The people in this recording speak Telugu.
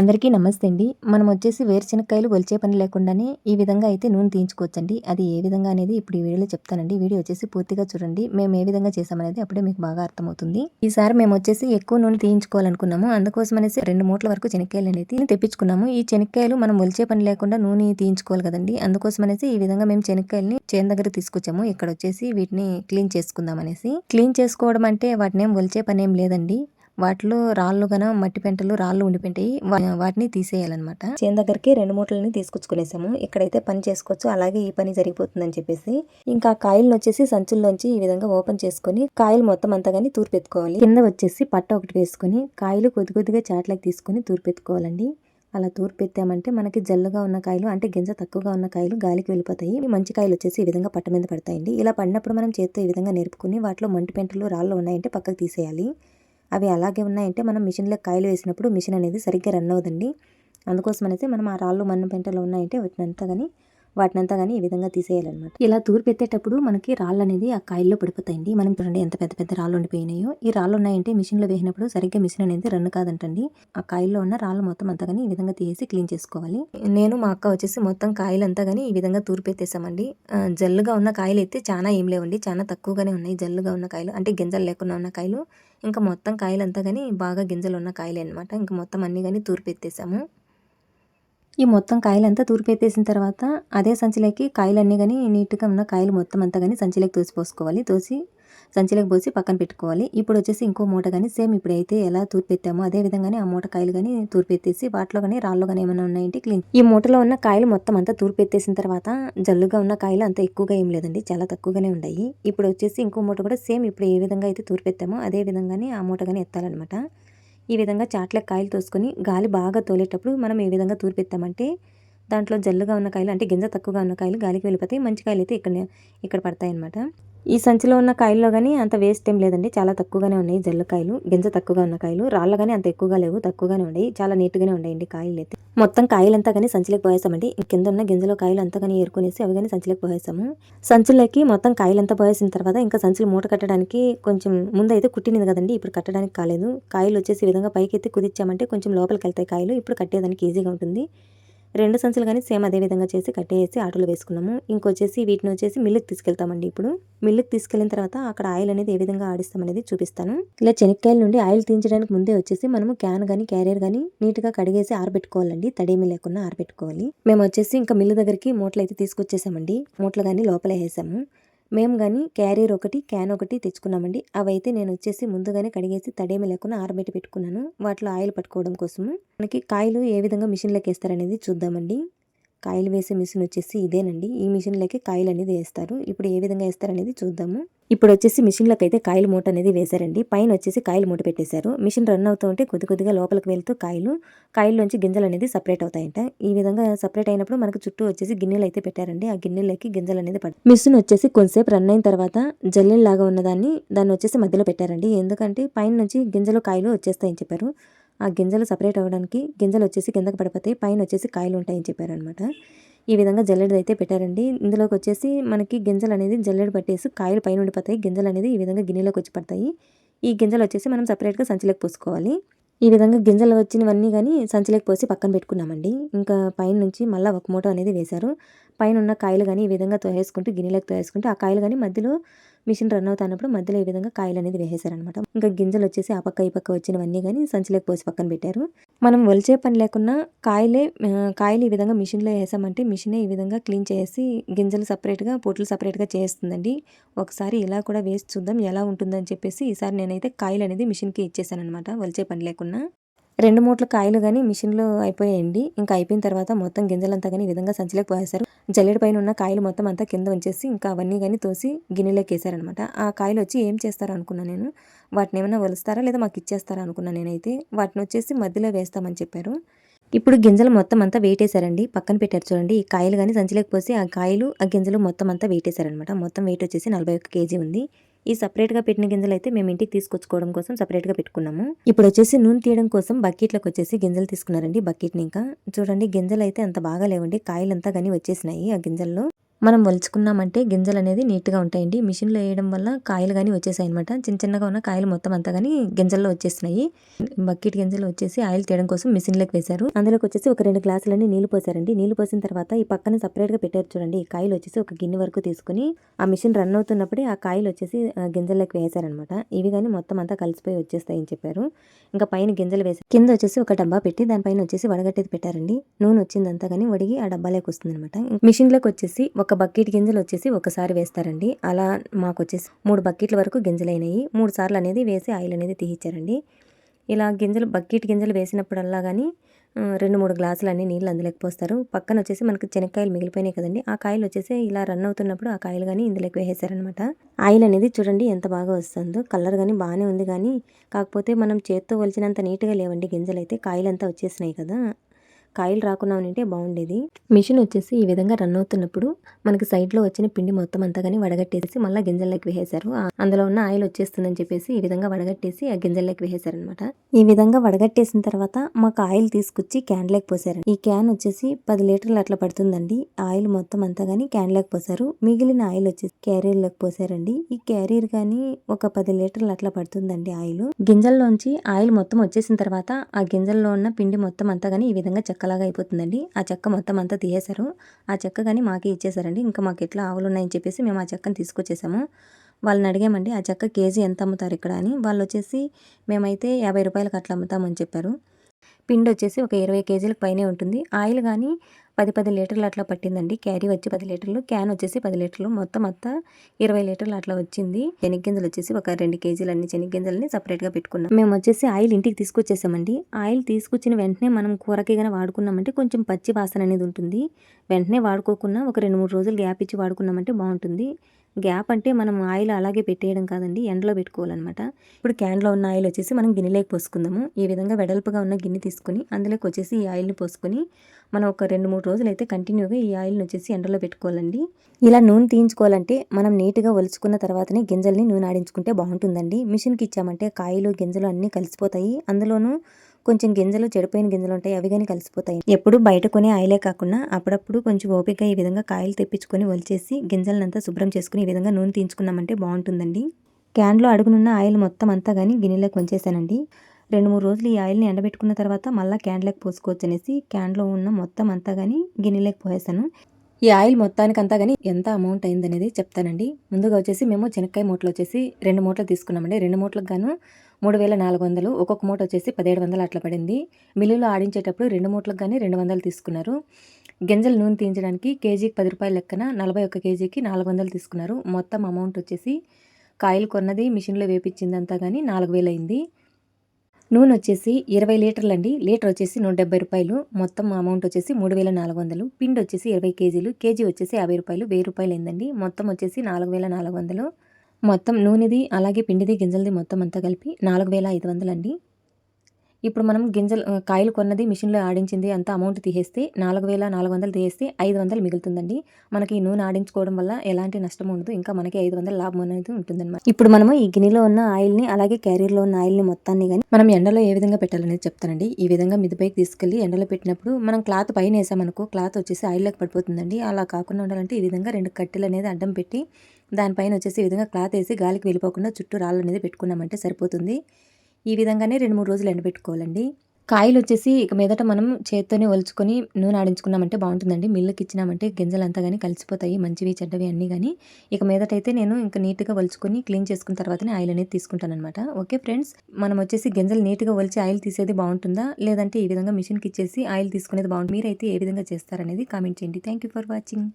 అందరికీ నమస్తే అండి. మనం వచ్చేసి వేరుశనక్కాయలు ఒలిచే పని లేకుండానే ఈ విధంగా అయితే నూనె తీయించుకోవచ్చండి. అది ఏ విధంగా అనేది ఇప్పుడు ఈ వీడియోలో చెప్తానండి. వీడియో వచ్చేసి పూర్తిగా చూడండి. మేము ఏ విధంగా చేసామనేది అప్పుడే మీకు బాగా అర్థమవుతుంది. ఈసారి మేము వచ్చేసి ఎక్కువ నూనె తీయించుకోవాలనుకున్నాము. అందుకోసం అనేసి రెండు మూట్ల వరకు చెనక్కాయలు అనేది తెప్పించుకున్నాము. ఈ శనక్కాయలు మనం ఒలిచే పని లేకుండా నూనె తీయించుకోవాలి కదండి. అందుకోసం అనేసి ఈ విధంగా మేము చెనక్కాయలని చేను దగ్గర తీసుకొచ్చాము. ఇక్కడ వచ్చేసి వీటిని క్లీన్ చేసుకుందాం అనేసి. క్లీన్ చేసుకోవడం అంటే వాటిని ఏం ఒలిచే పని ఏం లేదండి. వాటిలో రాళ్ళు గన మట్టి పెంటలు రాళ్ళు ఉండిపోయింటాయి. వాటిని తీసేయాలన్నమాట. చేను దగ్గరికి రెండు మూటలని తీసుకొచ్చుకునేసాము. ఇక్కడైతే పని చేసుకోవచ్చు. అలాగే ఈ పని జరిగిపోతుందని చెప్పేసి. ఇంకా కాయలను వచ్చేసి సంచుల్లోంచి ఈ విధంగా ఓపెన్ చేసుకొని కాయలు మొత్తం అంతా కానీ తూర్పెత్తుకోవాలి. కింద వచ్చేసి పట్ట ఒకటి వేసుకొని కాయలు కొద్ది కొద్దిగా చాట్లకి తీసుకొని తూర్పెత్తుకోవాలండి. అలా తూర్పెత్తామంటే మనకి జల్లుగా ఉన్న కాయలు అంటే గింజ తక్కువగా ఉన్న కాయలు గాలికి వెళ్ళిపోతాయి. మంచి కాయలు వచ్చేసి ఈ విధంగా పట్ట మీద పడతాయండి. ఇలా పడినప్పుడు మనం చేత్తో ఈ విధంగా నేర్పుకుని వాటిలో మంటి పెంటలు రాళ్ళు ఉన్నాయంటే పక్కకు తీసేయాలి. అవి అలాగే ఉన్నాయంటే మనం మిషన్లో కాయలు వేసినప్పుడు మిషన్ అనేది సరిగ్గా రన్ అవ్వదండి. అందుకోసం అయితే మనం ఆ రాళ్ళు మన్ను పెంటలు ఉన్నాయంటే వాటినంతా కానీ వాటినంతా కానీ ఈ విధంగా తీసేయాలన్నమాట. ఇలా తూర్పు ఎత్తేటప్పుడు మనకి రాళ్ళు అనేది ఆ కాయల్లో పడిపోతాయండి. మనం చూడండి ఎంత పెద్ద పెద్ద రాళ్ళు ఉండిపోయినాయో. ఈ రాళ్ళు ఉన్నాయంటే మిషన్లో వేసినప్పుడు సరిగ్గా మిషన్ అనేది రన్ కాదంటండి. ఆ కాయల్లో ఉన్న రాళ్ళు మొత్తం అంతా కానీ ఈ విధంగా తీసి క్లీన్ చేసుకోవాలి. నేను మా అక్క వచ్చేసి మొత్తం కాయలంతా కానీ ఈ విధంగా తూర్పు ఎత్తేసామండి జల్లుగా ఉన్న కాయలు అయితే చాలా ఏం లేవండి. చాలా తక్కువగానే ఉన్నాయి. జల్లుగా ఉన్న కాయలు అంటే గింజలు లేకుండా ఉన్న కాయలు. ఇంకా మొత్తం కాయలంతా కానీ బాగా గింజలు ఉన్న కాయలే అనమాట ఇంకా మొత్తం అన్ని కానీ తూర్పు ఎత్తేసాము ఈ మొత్తం కాయలంతా తూర్పెత్తేసిన తర్వాత అదే సంచిలోకి కాయలన్నీ కానీ నీట్గా ఉన్న కాయలు మొత్తం అంతా కానీ సంచిలోకి తోసి పోసుకోవాలి. తోసి సంచిలోకి పోసి పక్కన పెట్టుకోవాలి. ఇప్పుడు వచ్చేసి ఇంకో మూట కానీ సేమ్ ఇప్పుడైతే ఎలా తూర్పెత్తామో అదే విధంగానే ఆ మూట కాయలు కానీ తూర్పెత్తేసి వాటిలో కానీ రాళ్ళు కానీ ఏమైనా ఉన్నాయంటే క్లీన్. ఈ మూటలో ఉన్న కాయలు మొత్తం అంతా తూర్పెత్తేసిన తర్వాత జల్లుగా ఉన్న కాయలు అంత ఎక్కువగా ఏం లేదండి. చాలా తక్కువగానే ఉన్నాయి ఇప్పుడు వచ్చేసి ఇంకో మూట కూడా సేమ్ ఇప్పుడు ఏ విధంగా అయితే తూర్పెత్తామో అదే విధంగానే ఆ మూట కానీ ఎత్తాలన్నమాట. ఈ విధంగా చాట్లకు కాయలు తోసుకొని గాలి బాగా తోలేటప్పుడు మనం ఏ విధంగా తూర్పెత్తామంటే దాంట్లో జల్లుగా ఉన్న కాయలు అంటే గింజ తక్కువగా ఉన్న కాయలు గాలికి వెళ్ళిపోతాయి. మంచి కాయలు అయితే ఇక్కడ ఇక్కడ పడతాయి అనమాట ఈ సంచిలో ఉన్న కాయల్లో కానీ అంత వేస్ట్ ఏం లేదండి. చాలా తక్కువగానే ఉన్నాయి జల్లు కాయలు. గింజ తక్కువగా ఉన్న కాయలు. రాళ్ళ కానీ అంత ఎక్కువగా లేవు తక్కువగానే ఉన్నాయి. చాలా నీట్గానే ఉన్నాయండి కాయలు అయితే. మొత్తం కాయలంతా కానీ సంచిలోకి పోయేసామండి. కింద ఉన్న గింజలో కాయలు అంతా కానీ ఏరుకునేసి అవి కానీ సంచిలోకి పోయేసాము. సంచులకి మొత్తం కాయలంతా పోయేసిన తర్వాత ఇంకా సంచులు మూట కట్టడానికి కొంచెం ముందు అయితే కుట్టినది కదండి. ఇప్పుడు కట్టడానికి కాలేదు. కాయలు వచ్చేసి విధంగా పైకి ఎత్తి కుదిచ్చామంటే కొంచెం లోపలికి వెళ్తాయి కాయలు. ఇప్పుడు కట్టేదానికి ఈజీగా ఉంటుంది. రెండు సంచులు కానీ సేమ్ అదే విధంగా చేసి కట్టేసి ఆటోలో వేసుకున్నాము. ఇంకొచ్చేసి వీటిని వచ్చేసి మిల్లుకి తీసుకెళ్తామండి ఇప్పుడు. మిల్లుకి తీసుకెళ్ళిన తర్వాత అక్కడ ఆయిల్ అనేది ఏ విధంగా ఆడిస్తామనేది చూపిస్తాను. ఇలా చెనక్కాయల నుండి ఆయిల్ తీయించడానికి ముందే వచ్చేసి మనము క్యాన్ కానీ క్యారియర్ కానీ నీట్గా కడిగేసి ఆరబెట్టుకోవాలండి. తడేమి లేకుండా ఆరబెట్టుకోవాలి. మేము వచ్చేసి ఇంకా మిల్లు దగ్గరికి మూటలు అయితే తీసుకొచ్చేసామండి. మూటలు కానీ లోపల వేసాము. మేము కానీ క్యారియర్ ఒకటి క్యాన్ ఒకటి తెచ్చుకున్నామండి. అవైతే నేను వచ్చేసి ముందుగానే కడిగేసి తడేమి లేకుండా ఆరబెట్టి పెట్టుకున్నాను. వాటిలో ఆయిల్ పట్టుకోవడం కోసము. మనకి కాయలు ఏ విధంగా మిషన్లోకి వేస్తారనేది చూద్దామండి. కాయలు వేసే మిషన్ వచ్చేసి ఇదేనండి. ఈ మిషన్లోకి కాయలు అనేది వేస్తారు. ఇప్పుడు ఏ విధంగా వేస్తారనేది చూద్దాము. ఇప్పుడు వచ్చేసి మిషన్లకు అయితే కాయల మూట అనేది వేశారండి. పైన వచ్చేసి కాయలు మూట పెట్టేశారు. మిషన్ రన్ అవుతూ ఉంటే కొద్ది కొద్దిగా లోపలికి వెళ్తూ కాయలు కాయల్లోంచి గింజలు అనేది సపరేట్ అవుతాయంట. ఈ విధంగా సపరేట్ అయినప్పుడు మనకు చుట్టూ వచ్చేసి గిన్నెలు అయితే పెట్టారండి. ఆ గిన్నెలకి గింజలు అనేది పడ మిషన్ వచ్చేసి కొంతసేపు రన్ అయిన తర్వాత జల్లెల్లాగా ఉన్నదాన్ని దాన్ని వచ్చేసి మధ్యలో పెట్టారండి. ఎందుకంటే పైన నుంచి గింజలు కాయలు వచ్చేస్తాయని చెప్పారు. ఆ గింజలు సపరేట్ అవ్వడానికి గింజలు వచ్చేసి కిందకి పడిపోతాయి. పైన వచ్చేసి కాయలు ఉంటాయని చెప్పారు అనమాట ఈ విధంగా జల్లెడది అయితే పెట్టారండి. ఇందులోకి వచ్చేసి మనకి గింజలు అనేది జల్లెడ పట్టేసి కాయలు పైన ఉండిపోతాయి. గింజలు అనేది ఈ విధంగా గిన్నెలోకి వచ్చి పడతాయి. ఈ గింజలు వచ్చేసి మనం సపరేట్గా సంచిలోకి పోసుకోవాలి. ఈ విధంగా గింజలు వచ్చినవన్నీ కానీ సంచిలోకి పోసి పక్కన పెట్టుకున్నామండి. ఇంకా పైన నుంచి మళ్ళీ ఒక మూట అనేది వేశారు. పైన ఉన్న కాయలు కానీ ఈ విధంగా తోసేసుకుంటూ గిన్నెలోకి తోసేసుకుంటూ ఆ కాయలు కానీ మధ్యలో మిషన్ రన్ అవుతున్నప్పుడు మధ్యలో ఈ విధంగా కాయలు అనేది వేసేసారనమాట ఇంకా గింజలు వచ్చేసి ఆ పక్క ఈ పక్క వచ్చినవన్నీ కానీ సంచిలోకి పోసి పక్కన పెట్టారు. మనం వలిచే పని లేకున్నా కాయలే కాయలు ఈ విధంగా మిషన్లో వేసామంటే మిషనే ఈ విధంగా క్లీన్ చేసి గింజలు సపరేట్గా పొట్లు సపరేట్గా చేస్తుందండి. ఒకసారి ఇలా కూడా వేసి చూద్దాం ఎలా ఉంటుందని చెప్పేసి ఈసారి నేనైతే కాయలు అనేది మిషన్కి ఇచ్చేసాను అనమాట పని లేకున్నా. రెండు మూట్ల కాయలు కానీ మిషన్లో అయిపోయాయండి. ఇంకా అయిపోయిన తర్వాత మొత్తం గింజలంతా కానీ ఈ విధంగా సంచిలోకి పోసేశారు. జల్లెడి పైన ఉన్న కాయలు మొత్తం అంతా కింద ఉంచేసి ఇంకా అవన్నీ కానీ తోసి గిన్నెలోకి వేసారనమాట ఆ కాయలు వచ్చి ఏం చేస్తారో అనుకున్నా నేను. వాటిని ఏమైనా వలుస్తారా లేదా మాకు ఇచ్చేస్తారా అనుకున్నా నేనైతే. వాటిని వచ్చేసి మధ్యలో వేస్తామని చెప్పారు. ఇప్పుడు గింజలు మొత్తం అంతా వేటేశారండి. పక్కన పెట్టారు చూడండి. ఈ కాయలు కానీ సంచిలోకి పోసి ఆ కాయలు ఆ గింజలు మొత్తం అంతా వేటేశారనమాట మొత్తం వెయిట్ వచ్చేసి నలభై ఒక్క కేజీ ఉంది. ఈ సపరేట్గా పెట్టిన గింజలు అయితే మేము ఇంటికి తీసుకొచ్చుకోవడం కోసం సపరేట్గా పెట్టుకున్నాము. ఇప్పుడు వచ్చేసి నూనె తీయడం కోసం బకెట్లకు వచ్చేసి గింజలు తీసుకున్నారండి బకెట్ని ఇంకా. చూడండి గింజలు అయితే అంత బాగా లేవండి. కాయలంతా కానీ వచ్చేసినాయి ఆ గింజల్లో. మనం వలుచుకున్నామంటే గింజలు అనేది నీట్గా ఉంటాయండి. మిషన్లో వేయడం వల్ల కాయలు కానీ వచ్చేసాయి అనమాట చిన్న చిన్నగా ఉన్న కాయలు మొత్తం అంతా కానీ గింజల్లో వచ్చేసినాయి బకెట్ గింజలు వచ్చేసి ఆయిల్ తీయడం కోసం మిషన్లోకి వేశారు. అందులోకి వచ్చేసి ఒక రెండు గ్లాసులన్నీ నీళ్ళు పోసారండి. నీళ్ళు పోసిన తర్వాత ఈ పక్కన సపరేట్గా పెట్టారు చూడండి. ఈ కాయలు వచ్చేసి ఒక గిన్నె వరకు తీసుకుని ఆ మిషన్ రన్ అవుతున్నప్పుడే ఆ కాయలు వచ్చేసి గింజల్లోకి వేశారనమాట ఇవి కానీ మొత్తం అంతా కలిసిపోయి వచ్చేస్తాయని చెప్పారు. ఇంకా పైన గింజలు వేసి కింద వచ్చేసి ఒక డబ్బా పెట్టి దానిపైన వచ్చేసి వడగట్టేది పెట్టారండి. నూనె వచ్చిందంతా కానీ వడిగి ఆ డబ్బాలోకి వస్తుంది అనమాట మిషన్లోకి వచ్చేసి ఒక ఒక బకెట్ గింజలు వచ్చేసి ఒకసారి వేస్తారండి. అలా మాకు వచ్చేసి మూడు బకెట్ల వరకు గింజలు అయినాయి మూడు సార్లు అనేది వేసి ఆయిల్ అనేది తీయించారండి ఇలా గింజలు బకెట్ గింజలు వేసినప్పుడల్లా కానీ రెండు మూడు గ్లాసులు అన్ని నీళ్ళు అందులోకి పోస్తారు. పక్కన వచ్చేసి మనకు చెనక్కాయలు మిగిలిపోయినాయి కదండి. ఆ కాయలు వచ్చేసి ఇలా రన్ అవుతున్నప్పుడు ఆ కాయలు కానీ ఇందులోకి వేసేసారనమాట ఆయిల్ అనేది చూడండి ఎంత బాగా వస్తుందో. కలర్ కానీ బాగానే ఉంది కానీ కాకపోతే మనం చేత్తో వలిచినంత నీట్గా లేవండి గింజలు అయితే కాయలంతా వచ్చేసినాయి కదా. కాయలు రాకుండా ఉంటే బాగుండేది. మిషన్ వచ్చేసి ఈ విధంగా రన్ అవుతున్నప్పుడు మనకి సైడ్లో వచ్చిన పిండి మొత్తం అంతా కానీ వడగట్టేసి మళ్ళీ గింజల్లోకి వేసేశారు. అందులో ఉన్న ఆయిల్ వచ్చేస్తుందని చెప్పేసి ఈ విధంగా వడగట్టేసి ఆ గింజల్లోకి వేసేశారనమాట ఈ విధంగా వడగట్టేసిన తర్వాత మాకు ఆయిల్ తీసుకొచ్చి క్యాన్ పోసారు. ఈ క్యాన్ వచ్చేసి పది లీటర్లు అట్లా పడుతుందండి. ఆయిల్ మొత్తం అంతా కానీ క్యాన్ పోసారు. మిగిలిన ఆయిల్ వచ్చేసి క్యారియర్లోకి పోసారండి. ఈ క్యారియర్ కానీ ఒక పది లీటర్లు అట్లా పడుతుందండి ఆయిల్. గింజల్లోంచి ఆయిల్ మొత్తం వచ్చేసిన తర్వాత ఆ గింజల్లో ఉన్న పిండి మొత్తం అంతా కానీ ఈ విధంగా చెక్కలాగా అయిపోతుందండి. ఆ చెక్క మొత్తం అంతా తీసేశారు. ఆ చెక్క కానీ మాకే ఇచ్చేసారండి ఇంకా మాకు ఎట్లా ఆవులు ఉన్నాయని చెప్పేసి మేము ఆ చెక్కను తీసుకొచ్చేసాము. వాళ్ళని అడిగామండి ఆ చెక్క కేజీ ఎంత అమ్ముతారు ఇక్కడ? అని. వాళ్ళు వచ్చేసి మేమైతే యాభై రూపాయలకు అట్లా అమ్ముతామని చెప్పారు. పిండి వచ్చేసి ఒక ఇరవై కేజీలకు పైనే ఉంటుంది. ఆయిల్ కానీ పది పది లీటర్లు అట్లా పట్టిందండి. క్యారీ వచ్చి పది లీటర్లు క్యాన్ వచ్చేసి పది లీటర్లు. మొత్తం అంతా ఇరవై లీటర్లు అట్లా వచ్చింది. శనగ్గింజలు వచ్చేసి ఒక రెండు కేజీలు అన్ని శనగ్గింజలని సపరేట్గా పెట్టుకున్నాం. మేము వచ్చేసి ఆయిల్ ఇంటికి తీసుకొచ్చేసామండి. ఆయిల్ తీసుకొచ్చిన వెంటనే మనం కూరకి కానీ వాడుకున్నామంటే కొంచెం పచ్చి వాసన అనేది ఉంటుంది. వెంటనే వాడుకోకుండా ఒక రెండు మూడు రోజులు గ్యాప్ ఇచ్చి వాడుకున్నామంటే బాగుంటుంది. గ్యాప్ అంటే మనం ఆయిల్ అలాగే పెట్టేయడం కాదండి ఎండలో పెట్టుకోవాలన్నమాట. ఇప్పుడు క్యాన్లో ఉన్న ఆయిల్ వచ్చేసి మనం గిన్నెలోకి పోసుకుందాము. ఈ విధంగా వెడల్పుగా ఉన్న గిన్నె తీసుకొని అందులోకి వచ్చేసి ఈ ఆయిల్ని పోసుకొని మనం ఒక రెండు మూడు రోజులు అయితే కంటిన్యూగా ఈ ఆయిల్ని వచ్చేసి ఎండలో పెట్టుకోవాలండి. ఇలా నూనె తీయించుకోవాలంటే మనం నీట్గా ఒలుచుకున్న తర్వాతనే గింజల్ని నూనె ఆడించుకుంటే బాగుంటుందండి. మిషన్కి ఇచ్చామంటే కాయలు గింజలు అన్నీ కలిసిపోతాయి. అందులోనూ కొంచెం గింజలు చెడిపోయిన గింజలు ఉంటాయి అవి కానీ కలిసిపోతాయి. ఎప్పుడు బయట కొనే ఆయిలే కాకుండా అప్పుడప్పుడు కొంచెం ఓపిక ఈ విధంగా కాయలు తెప్పించుకొని వలిచేసి గింజలనంతా శుభ్రం చేసుకుని ఈ విధంగా నూనె తీయించుకున్నామంటే బాగుంటుందండి. క్యాన్లో అడుగునున్న ఆయిల్ మొత్తం అంతా కానీ గిన్నెలోకి వంచేసానండి. రెండు మూడు రోజులు ఈ ఆయిల్ని ఎండబెట్టుకున్న తర్వాత మళ్ళీ క్యాన్లోకి పోసుకోవచ్చు అనేసి క్యాన్లో ఉన్న మొత్తం అంతా కానీ గిన్నెలోకి పోయేసాను ఈ ఆయిల్ మొత్తానికి అంతా కానీ ఎంత అమౌంట్ అయిందనేది చెప్తానండి. ముందుగా వచ్చేసి మేము చెనక్కాయ మూటలు వచ్చేసి రెండు మూటలు తీసుకున్నామండి. రెండు మూటలకు గాను మూడు వేల నాలుగు వందలు ఒక్కొక్క మూట వచ్చేసి పదిహేడు వందలు అట్లా పడింది. మిల్లులో ఆడించేటప్పుడు రెండు మూటలకు కానీ రెండు వందలు తీసుకున్నారు. గింజలు నూనె తీయించడానికి కేజీకి పది రూపాయల లెక్కన నలభై ఒక్క కేజీకి నాలుగు వందలు తీసుకున్నారు. మొత్తం అమౌంట్ వచ్చేసి కాయలు కొన్నది మిషన్లో వేపించిందంతా కానీ నాలుగు వేలు అయింది. నూనె వచ్చేసి ఇరవై లీటర్లు అండి లీటర్ వచ్చేసి నూట డెబ్బై రూపాయలు. మొత్తం అమౌంట్ వచ్చేసి మూడు వేల నాలుగు వందలు. పిండి వచ్చేసి ఇరవై కేజీలు. కేజీ వచ్చేసి యాభై రూపాయలు. వెయ్యి రూపాయలు ఏందండి మొత్తం వచ్చేసి నాలుగు వేల నాలుగు వందలు. మొత్తం నూనెది అలాగే పిండిది గింజలది మొత్తం అంతా కలిపి నాలుగు వేల ఐదు వందలు అండి ఇప్పుడు మనం గింజలు కాయలు కొన్నది మిషన్లో ఆడించింది అంత అమౌంట్ తీసేస్తే నాలుగు వేల నాలుగు వందలు తీసేస్తే ఐదు వందలు మిగులుతుందండి. మనకి ఈ నూనె ఆడించుకోవడం వల్ల ఎలాంటి నష్టం ఉండదు. ఇంకా మనకి ఐదు వందల లాభం అనేది ఉంటుందన్నమాట. ఇప్పుడు మనము ఈ గిన్నెలో ఉన్న ఆయిల్ని అలాగే క్యారియర్లో ఉన్న ఆయిల్ని మొత్తాన్ని కానీ మనం ఎండలో ఏ విధంగా పెట్టాలనేది చెప్తానండి. ఈ విధంగా మిదిపైకి తీసుకెళ్ళి ఎండలో పెట్టినప్పుడు మనం క్లాత్ పైన వేసామనుకో క్లాత్ వచ్చేసి ఆయిల్లోకి పడిపోతుందండి. అలా కాకుండా ఉండాలంటే ఈ విధంగా రెండు కట్టెలు అనేది అడ్డం పెట్టి దానిపైన వచ్చేసి ఈ విధంగా క్లాత్ వేసి గాలికి వెళ్ళిపోకుండా చుట్టూ రాళ్ళు అనేది పెట్టుకున్నామంటే సరిపోతుంది. ఈ విధంగానే రెండు మూడు రోజులు ఎండబెట్టుకోవాలండి. కాయలు వచ్చేసి ఇక మీదట మనం చేత్తోనే ఒలుచుకొని నూనె ఆడించుకున్నామంటే బాగుంటుందండి. మిల్లుకి ఇచ్చినామంటే గింజలంతా కానీ కలిసిపోతాయి మంచివి చెడ్డవి అన్నీ కానీ ఇక మీదట అయితే నేను ఇంకా నీట్గా ఒలుచుకొని క్లీన్ చేసుకున్న తర్వాతనే ఆయిల్ అనేది తీసుకుంటాను అనమాట ఓకే ఫ్రెండ్స్ మనం వచ్చేసి గింజలు నీట్గా ఒలిచి ఆయిల్ తీసేది బాగుంటుందా? లేదంటే ఈ విధంగా మిషన్కి ఇచ్చేసి ఆయిల్ తీసుకునేది బాగుంటుంది? మీరైతే ఏ విధంగా చేస్తారనేది కామెంట్ చేయండి. Thank for watching.